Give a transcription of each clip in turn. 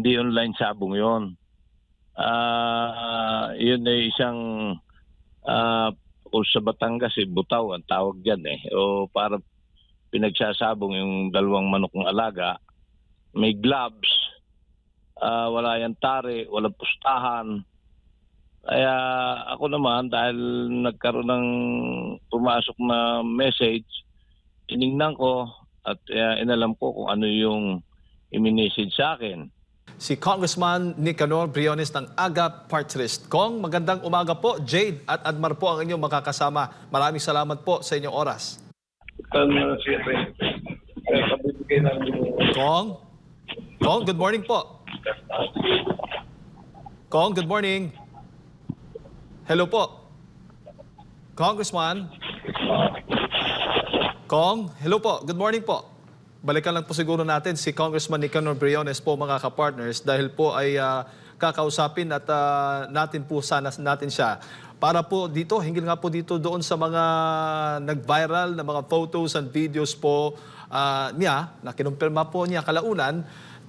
hindi online sabong yon. Ah, yun ay isang ah, kung sa Batangas eh, butaw ang tawag diyan eh. O para pinagsasabong yung dalawang manok ng alaga, may gloves, ah, wala yan tare, walang pustahan. Kaya ako naman dahil nagkaroon ng pumasok na message, tiningnan ko at ah, inalam ko kung ano yung i-message sa akin. Si Congressman Nicanor Briones ng AGA Party List. Kong, magandang umaga po. Jade at Admar po ang inyong makakasama. Maraming salamat po sa inyong oras. Ng Kong? Kong, good morning po. Kong, good morning. Hello po. Congressman? Kong, hello po. Good morning po. Balikan lang po siguro natin si Congressman Nicanor Briones po mga kapartners dahil po ay ah, kakausapin at ah, natin po sana natin siya. Para po dito, hinggil nga po dito doon sa mga nag-viral na mga photos and videos po ah, niya na kinumpirma po niya kalaunan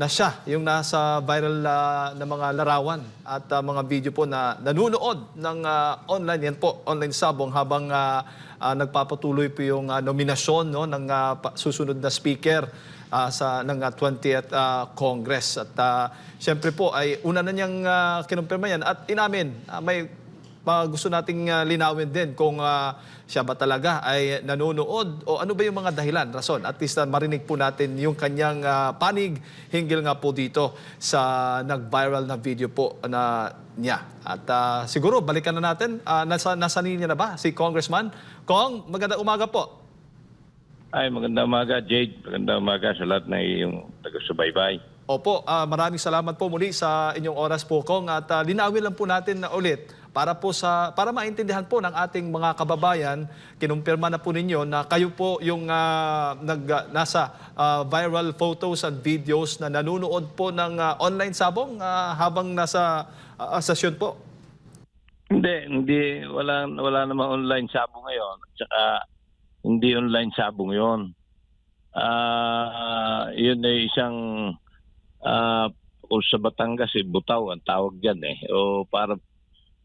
na siya yung nasa viral ah, na mga larawan at ah, mga video po na nanunood ng ah, online yan po, online sabong habang ah, ah, nagpapatuloy po yung ah, nominasyon no, ng pa- susunod na speaker ah, sa ng ah, 20th ah, Congress. At ah, siyempre po ay una na niyang ah, kinumpirma yan at inamin ah, may pa gusto nating ah, linawin din kung ah, siya ba talaga ay nanonood o ano ba yung mga dahilan, rason. At least ah, marinig po natin yung kanyang ah, panig hinggil nga po dito sa nag-viral na video po na niya. At ah, siguro balikan na natin, Ah, nasa, nasa linya na ba si Congressman? Kong, magandang umaga po. Ay, magandang umaga, Jade. Magandang umaga sa lahat na iyong taga-subaybay. Opo, ah, maraming salamat po muli sa inyong oras po, Kong. At ah, linawin lang po natin na ulit para po sa para maintindihan po ng ating mga kababayan, kinumpirma na po ninyo na kayo po yung ah, nag ah, nasa ah, viral photos and videos na nanonood po ng ah, online sabong ah, habang nasa ah, session po. Hindi, hindi. Wala, wala namang online sabong ngayon. At saka, hindi online sabong yon. Ah, yun ay isang ah, kung sa Batangas eh, butaw ang tawag diyan eh. O para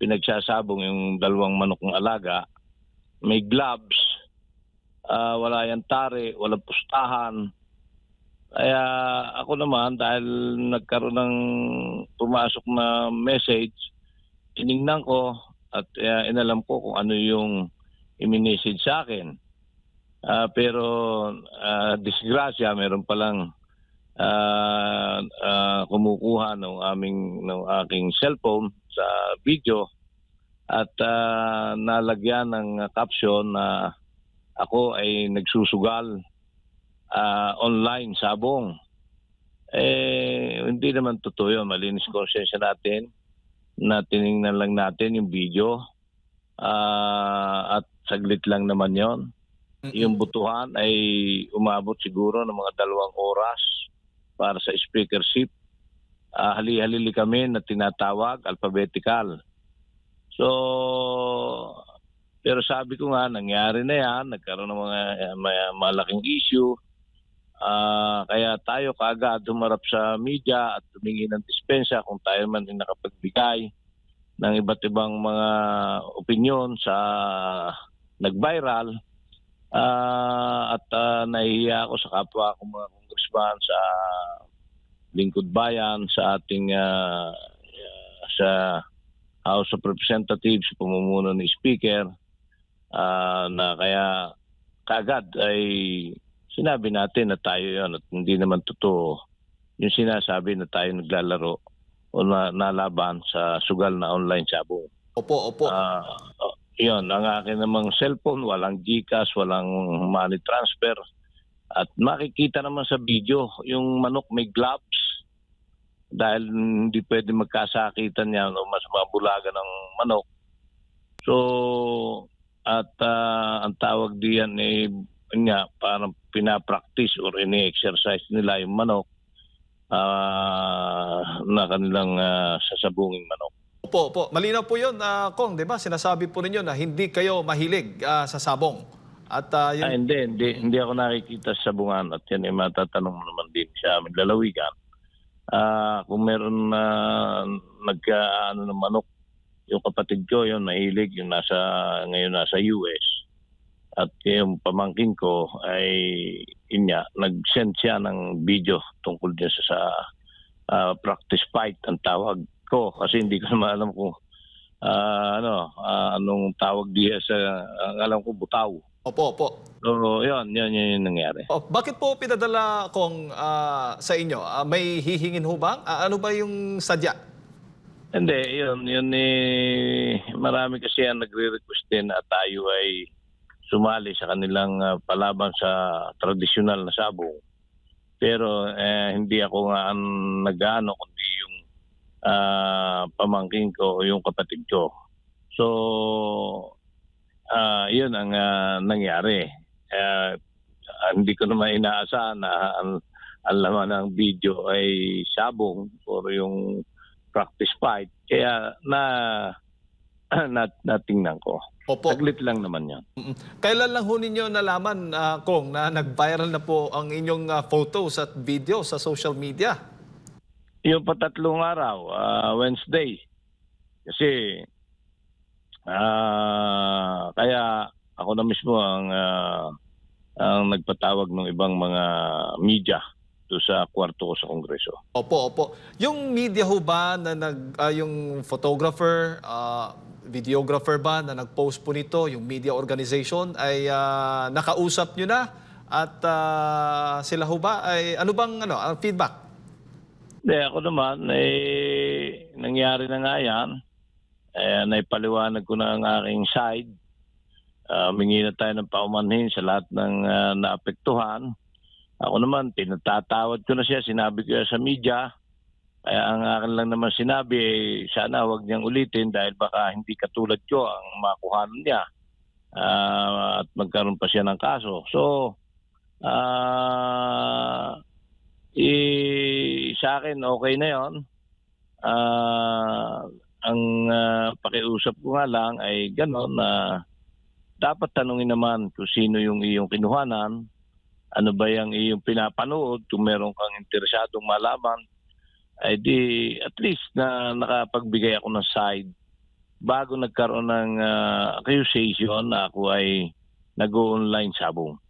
pinagsasabong yung dalawang manok ng alaga, may gloves, ah, wala yan tare, walang pustahan. Kaya ako naman dahil nagkaroon ng pumasok na message, tiningnan ko at ah, inalam ko kung ano yung i-message sa akin. Ah, pero ah, disgrasya, meron palang ah, ah, kumukuha ng aming ng aking cellphone sa video at ah, nalagyan ng caption na ako ay nagsusugal ah, online sabong. Eh, hindi naman totoo yun. Malinis konsensya natin na tiningnan lang natin yung video Ah, at saglit lang naman yon. Yung butuhan ay umabot siguro ng mga dalawang oras para sa speakership. Ah, hali-halili kami na tinatawag, alphabetical. So, pero sabi ko nga, nangyari na yan, nagkaroon ng mga eh, may- malaking issue. Ah, kaya tayo kaagad humarap sa media at tumingi ng dispensa kung tayo man ay nakapagbigay ng iba't ibang mga opinion sa nag-viral Ah, at ah, nahihiya ako sa kapwa ko mga congressman sa lingkod bayan sa ating ah, sa House of Representatives sa pamumuno ni Speaker ah, na kaya kagad ay sinabi natin na tayo yon at hindi naman totoo yung sinasabi na tayo naglalaro o na, nalaban sa sugal na online sabong. Opo, opo. Oh, yun, ang akin namang cellphone, walang GCash, walang money transfer. At makikita naman sa video, yung manok may gloves. Dahil hindi pwede magkasakitan yan o mas mabulaga ng manok. So, at ah, ang tawag diyan eh, nga, parang pinapractice or ini-exercise nila yung manok ah, na kanilang ah, sasabunging manok. Opo, opo. Malinaw po yun, ah, Kong, di ba? Sinasabi po ninyo na hindi kayo mahilig ah, sa sabong. At ah, yun, Ah, hindi, hindi, hindi ako nakikita sa bungan at yan ay matatanong mo naman din sa aming lalawigan. Ah, kung meron na nagka ano ng manok yung kapatid ko yun mahilig yung nasa ngayon nasa US at yung pamangkin ko ay nga, nag-send siya ng video tungkol din sa, sa ah, practice fight ang tawag ko kasi hindi ko naman alam kung ah, ano ah, anong tawag diya sa ang alam ko butaw. Opo, opo. So, yun, yun, yun yung nangyari. Oh, bakit po pinadala kong ah, sa inyo? Ah, may hihingin ho ba? Ah, ano ba yung sadya? Hindi, yun, yun eh, marami kasi ang nagre-request din na tayo ay sumali sa kanilang ah, palaban sa tradisyonal na sabong. Pero eh, hindi ako nga ang nag-ano, kundi yung ah, pamangking ko o yung kapatid ko. So, ah, yun ang ah, nangyari. Ah, hindi ko naman inaasahan na ang, ang laman ng video ay sabong or yung practice fight. Kaya na na natingnan ko. Opo. Saglit lang naman yan. Kailan lang ho ninyo nalaman, ah, Kong, na nag-viral na po ang inyong ah, photos at video sa social media? Yung patatlong araw, ah, Wednesday. Kasi ah, kaya ako na mismo ang ah, ang nagpatawag ng ibang mga media do sa kwarto ko sa Kongreso. Opo, opo. Yung media ho ba na nag, ah, yung photographer, ah, videographer ba na nag-post po nito, yung media organization, ay ah, nakausap nyo na? At ah, sila ho ba ay ano bang ano, ang feedback? Hindi, ako naman, eh, nangyari na nga yan. Eh, naipaliwanag ko na ang aking side. Uh, mingi na tayo ng paumanhin sa lahat ng ah, naapektuhan. Ako naman, pinatatawad ko na siya, sinabi ko sa media. Kaya ang akin lang naman sinabi, eh, sana wag niyang ulitin dahil baka hindi katulad ko ang makuhanan niya. Ah, at magkaroon pa siya ng kaso. So, ah eh, sa akin okay na yon. Ah, ang ah, pakiusap ko nga lang ay gano'n na dapat tanungin naman kung sino yung iyong kinuhanan, ano ba yung iyong pinapanood, kung meron kang interesadong malaman, ay di at least na nakapagbigay ako ng side bago nagkaroon ng ah, accusation na ako ay nag-online sabong.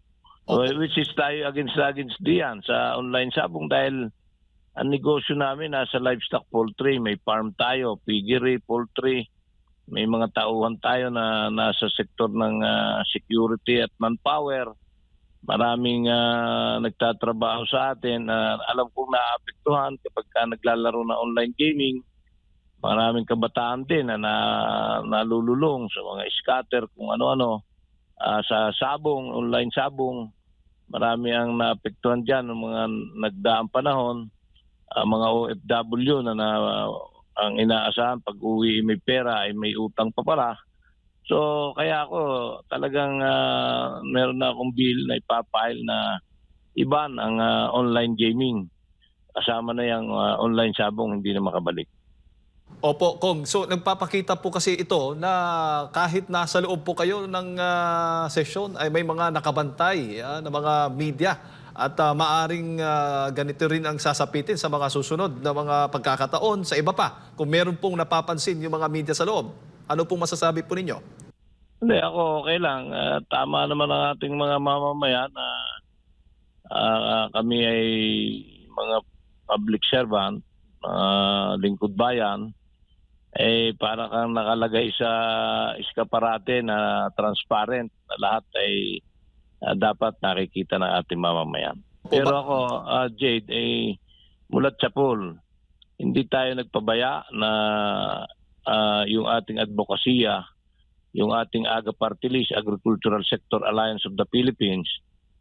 So, which is tayo against against diyan sa online sabong dahil ang negosyo namin nasa livestock poultry, may farm tayo, piggery, poultry, may mga tauhan tayo na nasa sektor ng ah, security at manpower. Maraming ah, nagtatrabaho sa atin. na alam kong naapektuhan kapag ka naglalaro na online gaming. Maraming kabataan din na, na nalululong sa mga scatter kung ano-ano. Ah, sa sabong, online sabong, marami ang naapektuhan dyan ng mga nagdaang panahon. Ah, mga OFW na, na ang inaasahan pag uwi may pera ay may utang pa pala. So kaya ako talagang ah, meron na akong bill na ipapile na iban ang ah, online gaming. Kasama na yung ah, online sabong hindi na makabalik. Opo, Kong. So nagpapakita po kasi ito na kahit nasa loob po kayo ng ah, sesyon ay may mga nakabantay ah, na mga media at ah, maaring ah, ganito rin ang sasapitin sa mga susunod na mga pagkakataon sa iba pa. Kung meron pong napapansin yung mga media sa loob, ano pong masasabi po ninyo? Hindi, ako okay lang. Ah, tama naman ang ating mga mamamayan na ah, kami ay mga public servant, mga lingkod bayan, eh para kang nakalagay sa iskaparate na transparent na lahat ay ah, dapat nakikita ng ating mamamayan. Pero ako, ah, Jade, eh, mulat sa pool, hindi tayo nagpabaya na ah, yung ating advokasya yung ating AGA Party List, Agricultural Sector Alliance of the Philippines,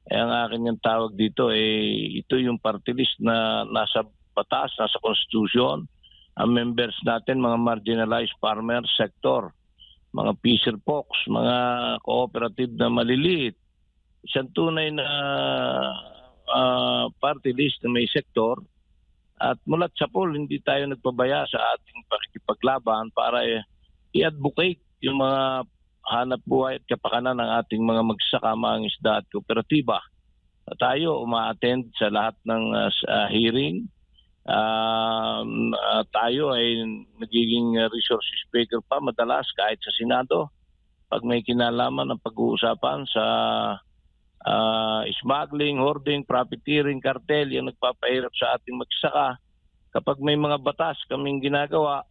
eh, ang akin yung tawag dito, eh, ito yung party list na nasa batas, nasa constitution. Ang members natin, mga marginalized farmer sector, mga fisher folks, mga cooperative na maliliit. Isang tunay na ah, party list na may sektor. At mulat sa poll, hindi tayo nagpabaya sa ating pakikipaglaban para eh, i-advocate yung mga hanap buhay at kapakanan ng ating mga magsasaka, mga isda at kooperatiba. At tayo uma-attend sa lahat ng uh, uh, hearing Um, ah, tayo ay nagiging resource speaker pa madalas kahit sa Senado pag may kinalaman ng pag-uusapan sa ah, smuggling, hoarding, profiteering, cartel, yung nagpapahirap sa ating magsaka. Kapag may mga batas kaming ginagawa,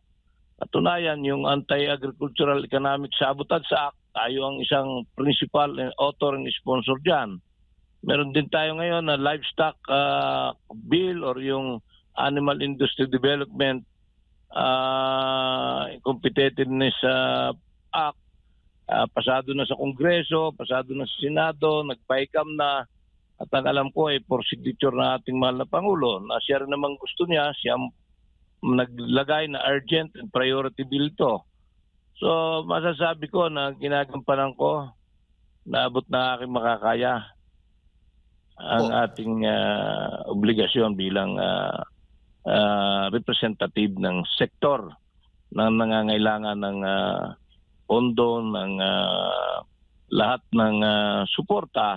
katunayan yung Anti-Agricultural Economic Sabotage Act, tayo ang isang principal and author and sponsor dyan. Meron din tayo ngayon na livestock ah, bill or yung Animal Industry Development ah, Competitiveness ah, Act. Ah, pasado na sa Kongreso, pasado na sa Senado, nagpaikam na. At ang alam ko ay for signature na ating mahal na Pangulo na siya rin naman gusto niya, siya naglagay na urgent and priority bill to. So masasabi ko na ginagampanan ko naabot na aking makakaya ang ating ah, obligasyon bilang ah, ah, representative ng sektor na nangangailangan ng ah, pondo ng ah, lahat ng ah, suporta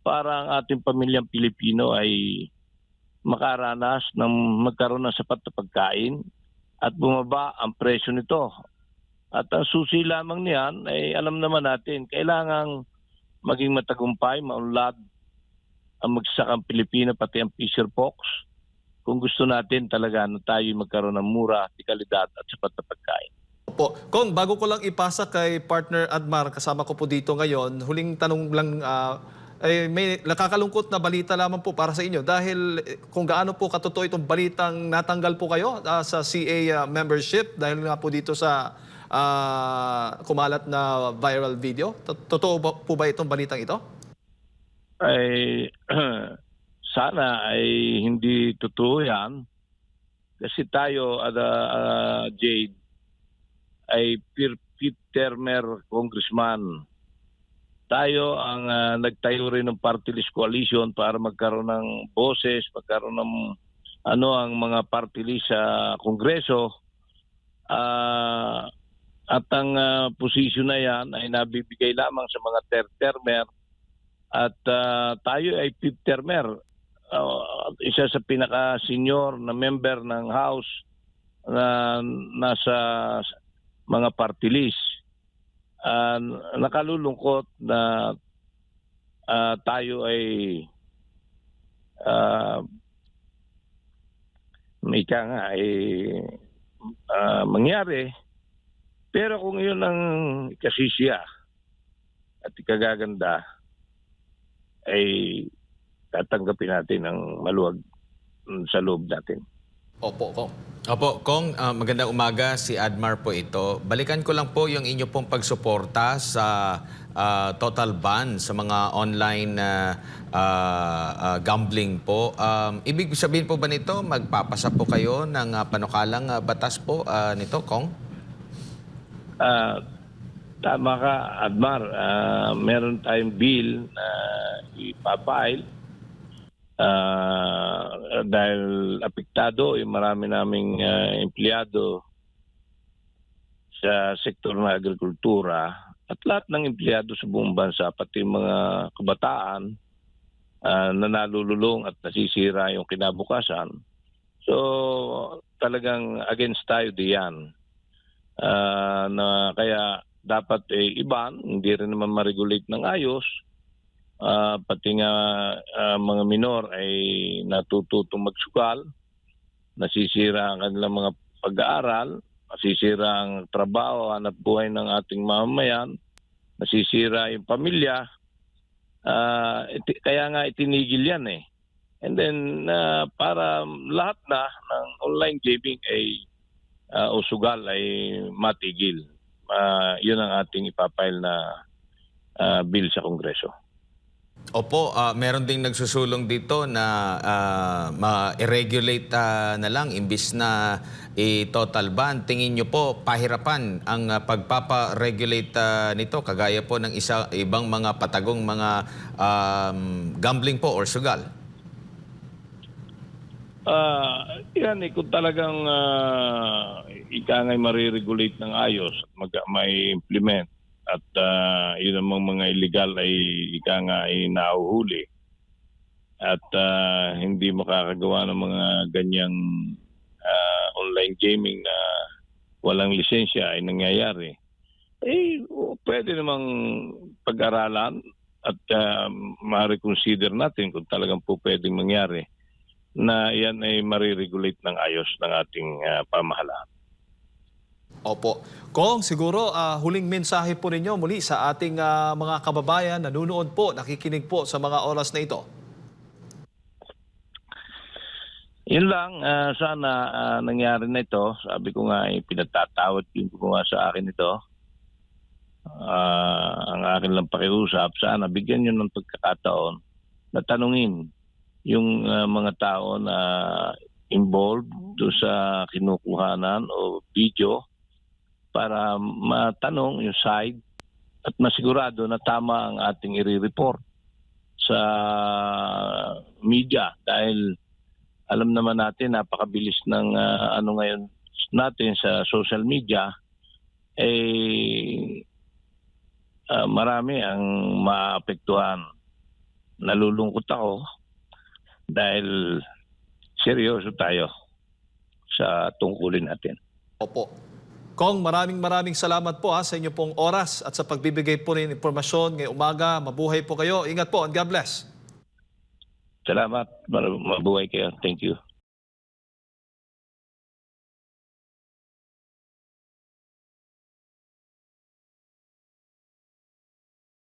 para ang ating pamilyang Pilipino ay makaranas ng magkaroon ng sapat na pagkain at bumaba ang presyo nito. At ang susi lamang niyan ay alam naman natin, kailangang maging matagumpay, maunlad ang magsasakang Pilipino pati ang Fisher Fox kung gusto natin talaga na tayo magkaroon ng mura, kalidad at sapat na pagkain. Po. Kong, bago ko lang ipasa kay partner Admar, kasama ko po dito ngayon, huling tanong lang, ah, eh, may nakakalungkot na balita lamang po para sa inyo dahil eh, kung gaano po katotoo itong balitang natanggal po kayo ah, sa CA ah, membership dahil nga po dito sa ah, kumalat na viral video. Tot- Totoo po ba itong balitang ito? ay sana ay hindi totoo yan kasi tayo at uh, Jade ay fifth termer congressman. Tayo ang ah, nagtayo rin ng party list coalition para magkaroon ng boses, magkaroon ng ano ang mga party list sa kongreso. Ah, at ang ah, posisyon na yan ay nabibigay lamang sa mga third termer at ah, tayo ay fifth termer. Ah, isa sa pinaka-senior na member ng House na nasa mga party list. Ah, nakalulungkot na ah, tayo ay ah, may ka nga ay ah, mangyari. Pero kung yun ang kasisiya at ikagaganda, ay tatanggapin natin ng maluwag mm, sa loob natin. Opo, Kong. Opo, Kong, ah, magandang umaga. Si Admar po ito. Balikan ko lang po yung inyo pong pagsuporta sa ah, total ban sa mga online na ah, ah, gambling po. Um, ibig sabihin po ba nito, magpapasa po kayo ng ah, panukalang ah, batas po ah, nito, Kong? Ah, tama ka, Admar. Ah, meron tayong bill na ipapile Ah, dahil apektado yung marami naming ah, empleyado sa sektor ng agrikultura at lahat ng empleyado sa buong bansa, pati mga kabataan ah, na nalululong at nasisira yung kinabukasan. So talagang against tayo diyan. Ah, na kaya dapat eh, iban, hindi rin naman ma-regulate ng ayos. Ah, pati nga ah, mga minor ay natututong magsugal, nasisira ang kanilang mga pag-aaral, nasisira ang trabaho, hanap buhay ng ating mamamayan, nasisira yung pamilya. Ah, iti- kaya nga itinigil yan eh. And then ah, para lahat na ng online gaming ay ah, o sugal ay matigil. Ah, yun ang ating ipapile na ah, bill sa Kongreso. Opo, ah, meron ding nagsusulong dito na ah, ma-regulate ah, na lang imbis na i-total ban. Tingin nyo po, pahirapan ang ah, pagpapa-regulate ah, nito kagaya po ng isa, ibang mga patagong mga um, gambling po or sugal? Ah, yan eh, kung talagang uh, ika nga'y mariregulate ng ayos at mag, may implement at ah, yun namang mga illegal ay ika nga ay nahuhuli, at ah, hindi makakagawa ng mga ganyang ah, online gaming na walang lisensya ay nangyayari, eh pwede namang pag-aralan at uh, ma-reconsider natin kung talagang po pwedeng mangyari na yan ay mariregulate ng ayos ng ating ah, pamahalaan. Opo. Kong, siguro ah, huling mensahe po ninyo muli sa ating ah, mga kababayan nanunood po, nakikinig po sa mga oras na ito. Yun lang, ah, sana ah, nangyari na ito. Sabi ko nga, eh, pinatatawad yung gumawa sa akin ito. Ah, ang akin lang pakiusap, sana bigyan nyo ng pagkakataon na tanungin yung ah, mga tao na involved do sa kinukuhanan o video para matanong yung side at masigurado na tama ang ating i-report sa media dahil alam naman natin napakabilis ng ah, ano ngayon natin sa social media eh ah, marami ang maapektuhan. Nalulungkot ako dahil seryoso tayo sa tungkulin natin. Opo. Kong, maraming maraming salamat po ha, sa inyo pong oras at sa pagbibigay po ng impormasyon ngayong umaga. Mabuhay po kayo. Ingat po and God bless. Salamat. Mabuhay kayo. Thank you.